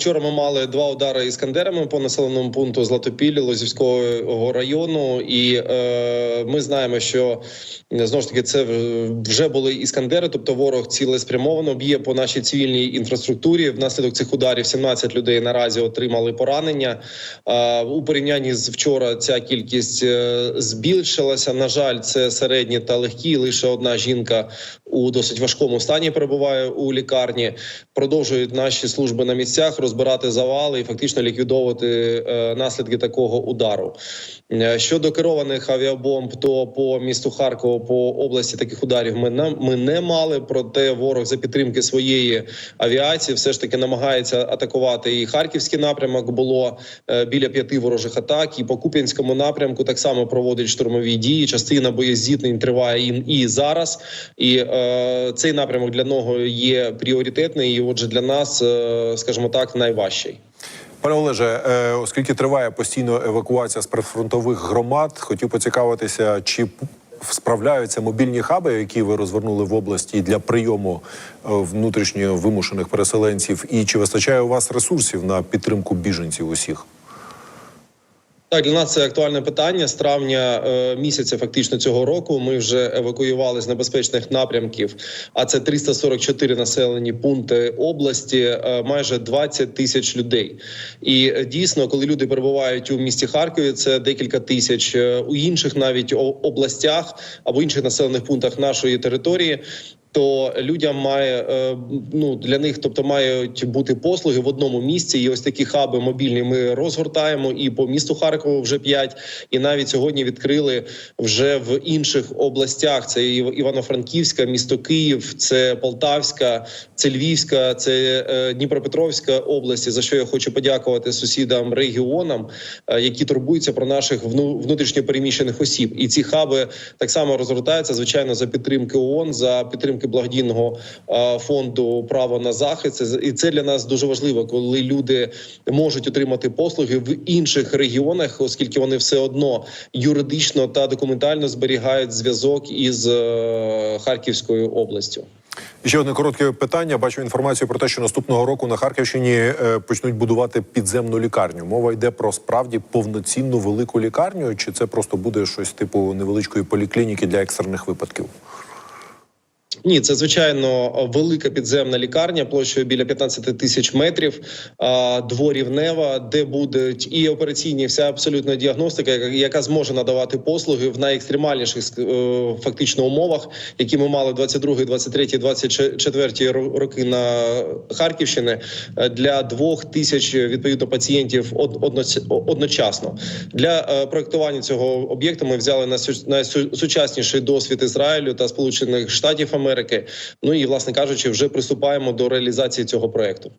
вчора ми мали два удари іскандерами по населеному пункту Златопіллі Лозівського району, і е, ми знаємо, що знову ж таки це вже були іскандери, тобто ворог цілеспрямовано б'є по нашій цивільній інфраструктурі. Внаслідок цих ударів 17 людей наразі отримали поранення. Е, у порівнянні з вчора ця кількість е, збільшилася. На жаль, це середні та легкі. Лише одна жінка у досить важкому стані перебуває у лікарні. Продовжують наші служби на місцях розбирати завали і фактично ліквідовувати е, наслідки такого удару. Е, Щодо керованих авіабомб, то по місту Харкову, по області таких ударів ми не, ми не мали. Проте ворог за підтримки своєї авіації все ж таки намагається атакувати і харківський напрямок. Було е, біля п'яти ворожих атак. І по Куп'янському напрямку так само проводить штурмові дії. Частина боєздітнень триває і, зараз. І е, цей напрямок для нього є пріоритетний. І отже, для нас, е, скажімо так, найважчий. Пане Олеже, е, оскільки триває постійно евакуація з прифронтових громад, хотів поцікавитися, чи справляються мобільні хаби, які ви розвернули в області для прийому е, внутрішньо вимушених переселенців, і чи вистачає у вас ресурсів на підтримку біженців усіх? Так, для нас це актуальне питання. З травня е, місяця, фактично цього року, ми вже евакуювали з небезпечних напрямків. А це 344 населені пункти області, е, майже 20 тисяч людей. І е, дійсно, коли люди перебувають у місті Харкові, це декілька тисяч у інших навіть областях або інших населених пунктах нашої території. То людям має е, ну для них, тобто мають бути послуги в одному місці. І ось такі хаби мобільні ми розгортаємо і по місту Харкову вже п'ять. І навіть сьогодні відкрили вже в інших областях. Це Івано-Франківська, місто Київ, це Полтавська, це Львівська, це е, Дніпропетровська області. За що я хочу подякувати сусідам регіонам, е, які турбуються про наших вну- внутрішньо переміщених осіб. І ці хаби так само розгортаються звичайно за підтримки ООН, за підтримки благодійного е, фонду право на захист. І це для нас дуже важливо, коли люди можуть отримати послуги в інших регіонах, оскільки вони все одно юридично та документально зберігають зв'язок із е, Харківською областю. Ще одне коротке питання. Бачу інформацію про те, що наступного року на Харківщині е, почнуть будувати підземну лікарню. Мова йде про справді повноцінну велику лікарню, чи це просто буде щось типу невеличкої поліклініки для екстрених випадків? Ні, це звичайно велика підземна лікарня площею біля 15 тисяч метрів, дворівнева, де будуть і операційні, вся абсолютна діагностика, яка- зможе надавати послуги в найекстремальніших е, фактично умовах, які ми мали 22, 23, 24 ро- роки на Харківщині е, для двох тисяч відповідно пацієнтів одночасно. Для е, проектування цього об'єкту ми взяли на су- найсучасніший досвід Ізраїлю та Сполучених Штатів Америки. Ну і власне кажучи, вже приступаємо до реалізації цього проекту.